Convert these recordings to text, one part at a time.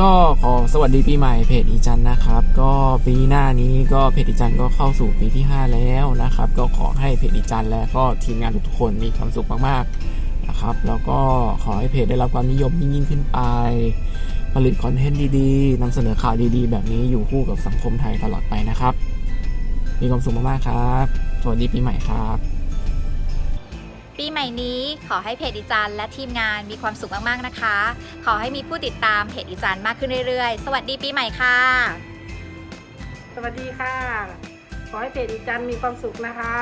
ก็ขอสวัสดีปีใหม่เพจอีจันนะครับ ก็ปีหน้านี้ก็เพจอีจันก็เข้าสู่ปีที่ 5 แล้วนะครับ ก็ขอให้เพจอีจันและก็ทีมงานทุกคนมีความสุขมากๆนะครับ แล้วก็ขอให้เพจได้รับความนิยมยิ่งขึ้นไป ผลิตคอนเทนต์ดีๆนำเสนอข่าวดีๆ แบบนี้อยู่คู่กับสังคมไทยตลอดไปนะครับ มีความสุขมากๆครับ สวัสดีปีใหม่ครับ ปีใหม่นี้ขอให้เพจอีจันและทีมงานมีความสุขมากๆนะคะ ขอให้มีผู้ติดตามเพจอีจันมากขึ้นเรื่อยๆ สวัสดีปีใหม่ค่ะ สวัสดีค่ะ ขอให้เพจอีจันมีความสุขนะคะ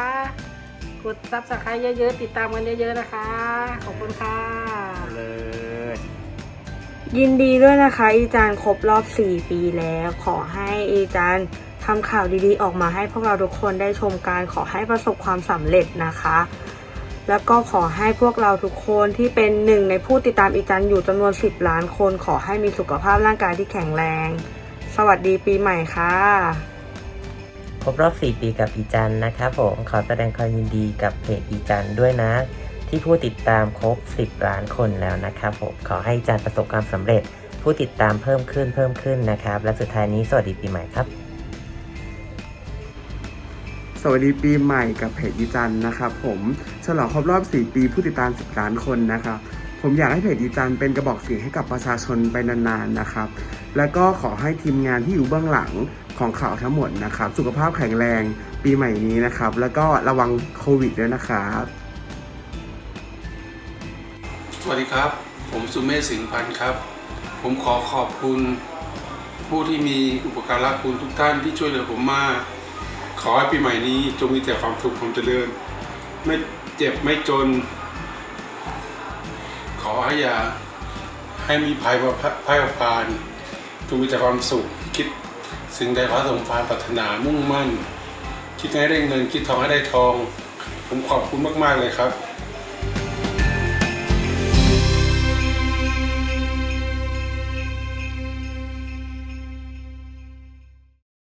กดซับสไครต์เยอะๆ ติดตามกันเยอะๆนะคะ ขอบคุณค่ะยินดีด้วยนะคะอีจานครบรอบ 4 ปีแล้ว ขอให้อีจานทำข่าวดีๆ ออกมาให้พวกเราทุกคนได้ชมการขอให้ประสบความสำเร็จนะคะ แล้วก็ขอให้พวกเราทุกคนที่เป็นหนึ่งในผู้ติดตามอีจันอยู่จำนวน 10 ล้านคนขอให้มีสุขภาพร่างกายที่แข็งแรง สวัสดีปีใหม่ค่ะ ครบรอบ 4 ปีกับอีจันนะครับผมขอแสดงความยินดีกับเพจอีจันด้วยนะ ที่ผู้ติดตามครบ 10 ล้านคนแล้วนะครับผมขอให้อีจันประสบความสำเร็จ ผู้ติดตามเพิ่มขึ้นเพิ่มขึ้นนะครับ และสุดท้ายนี้สวัสดีปีใหม่ครับ สวัสดีปีใหม่กับเพจอีจันนะครับผมฉลองครบรอบ 4 ปีผู้ติดตาม 10 ล้านคนนะครับผมอยากให้เพจอีจันเป็นกระบอกเสียงให้กับประชาชนไปนานๆนะครับ แล้วก็ขอให้ทีมงานที่อยู่เบื้องหลังของข่าวทั้งหมดนะครับ สุขภาพแข็งแรงปีใหม่นี้นะครับ แล้วก็ระวังโควิดด้วยนะครับ สวัสดีครับ ผมสุเมธสิงห์พันธ์ครับ ผมขอขอบคุณผู้ที่มีอุปการะคุณทุกท่านที่ช่วยเหลือผมมาก ขอให้ปีใหม่นี้จงมีแต่ความสุขความเจริญ ไม่เจ็บไม่จน ขอให้อย่าให้มีภัยมาภัยผ่านจงมีแต่ความสุข คิดสิ่งใดขอสมความปรารถนามุ่งมั่น คิดให้ได้เงินคิดทองให้ได้ทอง ผมขอบคุณมาก ๆ เลยครับ